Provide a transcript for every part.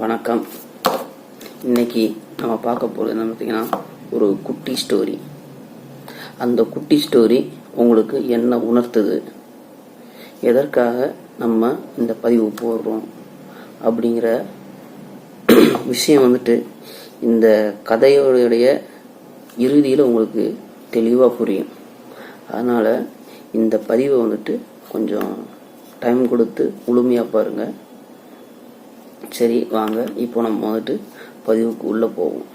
வணக்கம். இன்னைக்கு நம்ம பார்க்க போகிறது என்ன பார்த்தீங்கன்னா ஒரு குட்டி ஸ்டோரி அந்த குட்டி ஸ்டோரி உங்களுக்கு என்ன உணர்த்துது? எதற்காக நம்ம இந்த பதிவு போடுறோம்? அப்படிங்கிற விஷயம் வந்துட்டு இந்த கதையோடைய இறுதியில் உங்களுக்கு தெளிவாக புரியும். அதனால் இந்த பதிவை வந்துட்டு கொஞ்சம் டைம் கொடுத்து முழுமையாக பாருங்கள் சரி வாங்க. இப்போ நம்ம வந்துட்டு பதிவுக்கு உள்ளே போவோம்.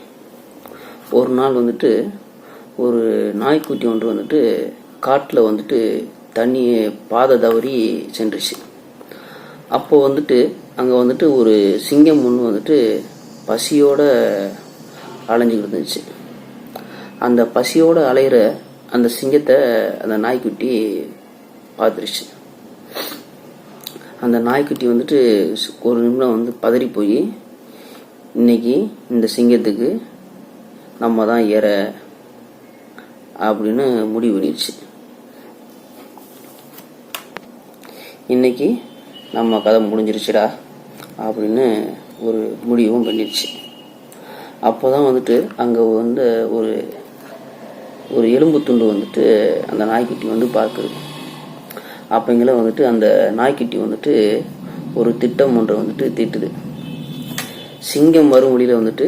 ஒரு நாள் வந்துட்டு ஒரு நாய்க்குட்டி ஒன்று வந்துட்டு காட்டில் வந்துட்டு தண்ணி பாதை தவறி சென்றுச்சு. அப்போ வந்துட்டு அங்கே வந்துட்டு ஒரு சிங்கம் ஒன்று வந்துட்டு பசியோட அலைஞ்சிக்கிட்டு இருந்துச்சு. அந்த பசியோடு அலையிற அந்த சிங்கத்தை அந்த நாய்க்குட்டி பார்த்துருச்சு. அந்த நாய்க்குட்டி வந்துட்டு ஒரு நிமிடம் வந்து பதறி போய் இன்னைக்கு இந்த சிங்கத்துக்கு நம்ம தான் ஏற அப்படின்னு முடிவு பண்ணிடுச்சு இன்னைக்கு நம்ம கதை முடிஞ்சிருச்சுடா அப்படின்னு ஒரு முடிவும் பண்ணிடுச்சு அப்போ தான் வந்துட்டு அங்கே வந்து ஒரு ஒரு எலும்பு துண்டு வந்துட்டு அந்த நாய்க்குட்டி வந்து பார்க்குது. அப்போங்கள வந்துட்டு அந்த நாய்க்குட்டி வந்துட்டு ஒரு திட்டம் ஒன்றை வந்துட்டு தீட்டுது. சிங்கம் வரும் வழியில் வந்துட்டு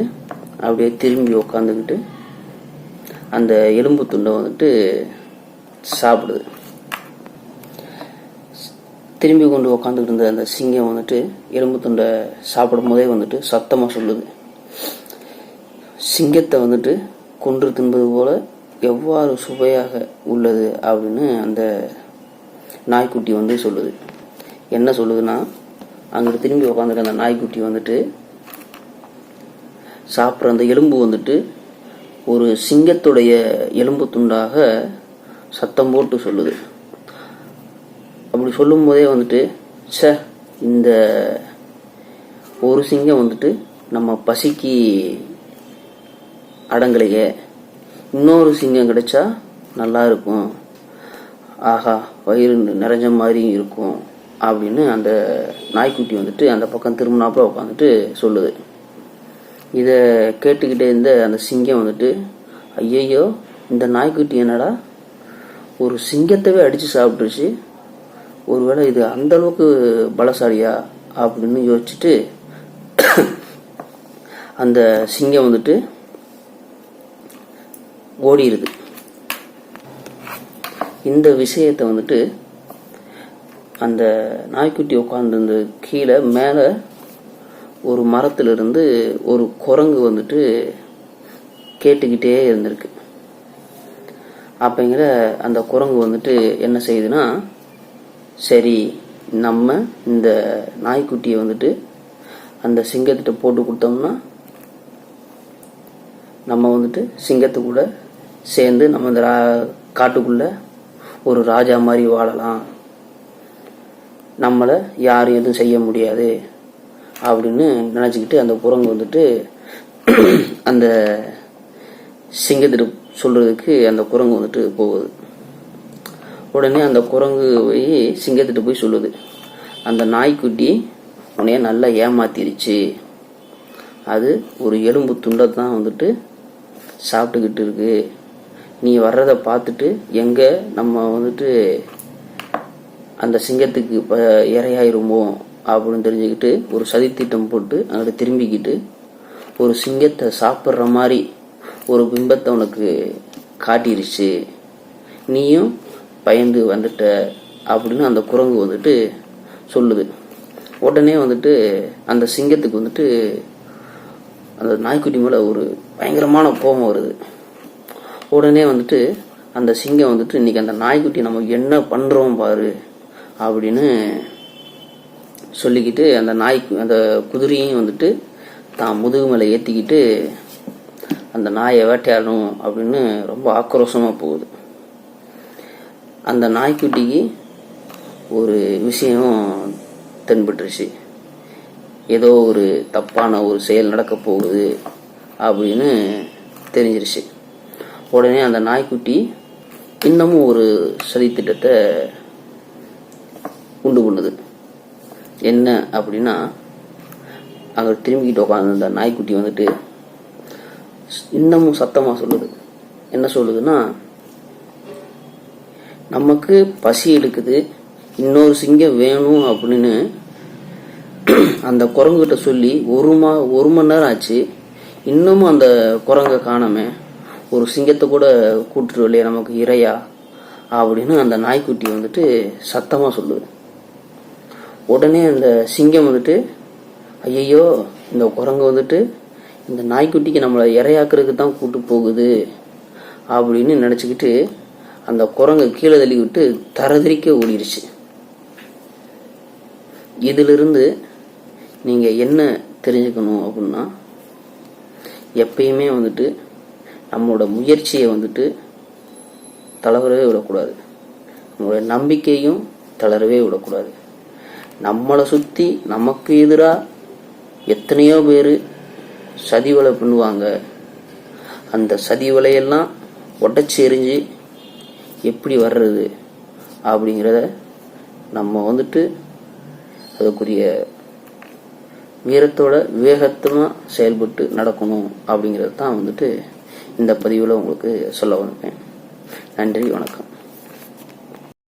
அப்படியே திரும்பி உக்காந்துக்கிட்டு அந்த எலும்பு துண்டை வந்துட்டு சாப்பிடுது. திரும்பி கொண்டு உக்காந்துக்கிட்டு இருந்த அந்த சிங்கம் வந்துட்டு எலும்பு துண்டை சாப்பிடும் போதே வந்துட்டு சத்தமாக சொல்லுது. சிங்கத்தை வந்துட்டு கொன்று தின்பது போல எவ்வாறு சுவையாக உள்ளது அப்படின்னு அந்த நாய்க்குட்டி வந்து சொல்லுது. என்ன சொல்லுதுன்னா அங்கிட்டு திரும்பி உக்காந்துருக்க அந்த நாய்க்குட்டி வந்துட்டு சாப்பிட்ற அந்த எலும்பு வந்துட்டு ஒரு சிங்கத்துடைய எலும்பு துண்டாக சத்தம் போட்டு சொல்லுது. அப்படி சொல்லும் போதே வந்துட்டு ச இந்த ஒரு சிங்கம் வந்துட்டு நம்ம பசிக்கு அடங்கலையே. இன்னொரு சிங்கம் கிடைச்சா நல்லா இருக்கும். ஆஹா வயிறு நிறைஞ்ச மாதிரியும் இருக்கும் அப்படின்னு அந்த நாய்க்குட்டி வந்துட்டு அந்த பக்கம் திரும்பினாப்புல உட்காந்துட்டு சொல்லுது. இதை கேட்டுக்கிட்டே இருந்த அந்த சிங்கம் வந்துட்டு ஐயையோ இந்த நாய்க்குட்டி என்னடா? ஒரு சிங்கத்தவே அடித்து சாப்பிட்டுருச்சு. ஒருவேளை இது அந்த அளவுக்கு பலசாலியா? அப்படின்னு யோசிச்சுட்டு அந்த சிங்கம் வந்துட்டு ஓடிடுது இந்த விஷயத்தை வந்துட்டு அந்த நாய்க்குட்டி உட்காந்துருந்து கீழே மேலே ஒரு மரத்திலிருந்து ஒரு குரங்கு வந்துட்டு கேட்டுக்கிட்டே இருந்திருக்கு. அப்படிங்கிற அந்த குரங்கு வந்துட்டு என்ன செய்யுதுன்னா சரி நம்ம இந்த நாய்க்குட்டியை வந்துட்டு அந்த சிங்கத்திட்ட போட்டு கொடுத்தோம்னா நம்ம வந்துட்டு சிங்கத்து கூட சேர்ந்து நம்ம இந்த காட்டுக்குள்ளே ஒரு ராஜா மாதிரி வாழலாம். நம்மளை யாரும் எதுவும் செய்ய முடியாது அப்படின்னு நினச்சிக்கிட்டு அந்த குரங்கு வந்துட்டு அந்த சிங்கத்திட்டு சொல்கிறதுக்கு அந்த குரங்கு வந்துட்டு போகுது. உடனே அந்த குரங்கு போய் சிங்கத்திட்ட போய் சொல்லுது. அந்த நாய்க்குட்டி உன்னைய நல்லா ஏமாத்திருச்சு. அது ஒரு எலும்பு துண்டை தான் வந்துட்டு சாப்பிட்டுக்கிட்டு இருக்குது நீ வர்றதை பார்த்துட்டு எங்கே நம்ம வந்துட்டு அந்த சிங்கத்துக்கு இப்போ இரையாயிருமோ அப்படின்னு தெரிஞ்சுக்கிட்டு ஒரு சதித்திட்டம் போட்டு அங்கிட்ட திரும்பிக்கிட்டு ஒரு சிங்கத்தை சாப்பிட்ற மாதிரி ஒரு பிம்பத்தை உனக்கு காட்டிருச்சு. நீயும் பயந்து வந்துட்ட அப்படின்னு அந்த குரங்கு வந்துட்டு சொல்லுது. உடனே வந்துட்டு அந்த சிங்கத்துக்கு வந்துட்டு அந்த நாய்க்குட்டி மேலே ஒரு பயங்கரமான கோபம் வருது. உடனே வந்துட்டு அந்த சிங்கம் வந்துட்டு இன்னைக்கு அந்த நாய்க்குட்டி நம்ம என்ன பண்ணுறோம் பாரு அப்படின்னு சொல்லிக்கிட்டு அந்த நாய்க்கு அந்த குதிரையும் வந்துட்டு தான் முதுகு மேலே ஏற்றிக்கிட்டு அந்த நாயை வேட்டையாடணும் அப்படின்னு ரொம்ப ஆக்ரோஷமாக போகுது. அந்த நாய்க்குட்டிக்கு ஒரு விஷயம் தென்பட்டுருச்சு. ஏதோ ஒரு தப்பான ஒரு செயல் நடக்க போகுது அப்படின்னு தெரிஞ்சிருச்சு. உடனே அந்த நாய்க்குட்டி இன்னமும் ஒரு சதித்திட்டத்தை உண்டு பண்ணுது. என்ன அப்படின்னா அங்கே திரும்பிக்கிட்டு உட்காந்து அந்த நாய்க்குட்டி வந்துட்டு இன்னமும் சத்தமாக சொல்லுது. என்ன சொல்லுதுன்னா நமக்கு பசி எடுக்குது இன்னொரு சிங்கம் வேணும் அப்படின்னு அந்த குரங்குகிட்ட சொல்லி ஒரு மா ஒரு மணி நேரம் ஆச்சு இன்னமும் அந்த குரங்கை காணாமல் ஒரு சிங்கத்தை கூட கூட்டுட்டு இல்லையா நமக்கு இறையா அப்படின்னு அந்த நாய்க்குட்டி வந்துட்டு சத்தமாக சொல்லுது. உடனே அந்த சிங்கம் வந்துட்டு ஐயையோ இந்த குரங்கு வந்துட்டு இந்த நாய்க்குட்டிக்கு நம்மளை இரையாக்குறதுக்கு தான் கூட்டு போகுது அப்படின்னு நினச்சிக்கிட்டு அந்த குரங்கை கீழே தள்ளி விட்டு தரதிரிக்க ஓடிடுச்சு இதிலிருந்து நீங்கள் என்ன தெரிஞ்சுக்கணும்? அப்படின்னா எப்பயுமே வந்துட்டு நம்மளோட முயற்சியை வந்துட்டு தளரவே விடக்கூடாது. நம்மளோட நம்பிக்கையும் தளரவே விடக்கூடாது. நம்மளை சுற்றி நமக்கு எதிராக எத்தனையோ பேர் சதி வலை பண்ணுவாங்க. அந்த சதி வலையெல்லாம் உடச்சி எரிஞ்சு எப்படி வர்றது அப்படிங்கிறத நம்ம வந்துட்டு அதுக்குரிய வீரத்தோட வேகத்தமாக செயல்பட்டு நடக்கணும் அப்படிங்கிறது தான் வந்துட்டு இந்த பதிவில் உங்களுக்கு சொல்ல வந்தேன் நன்றி வணக்கம்.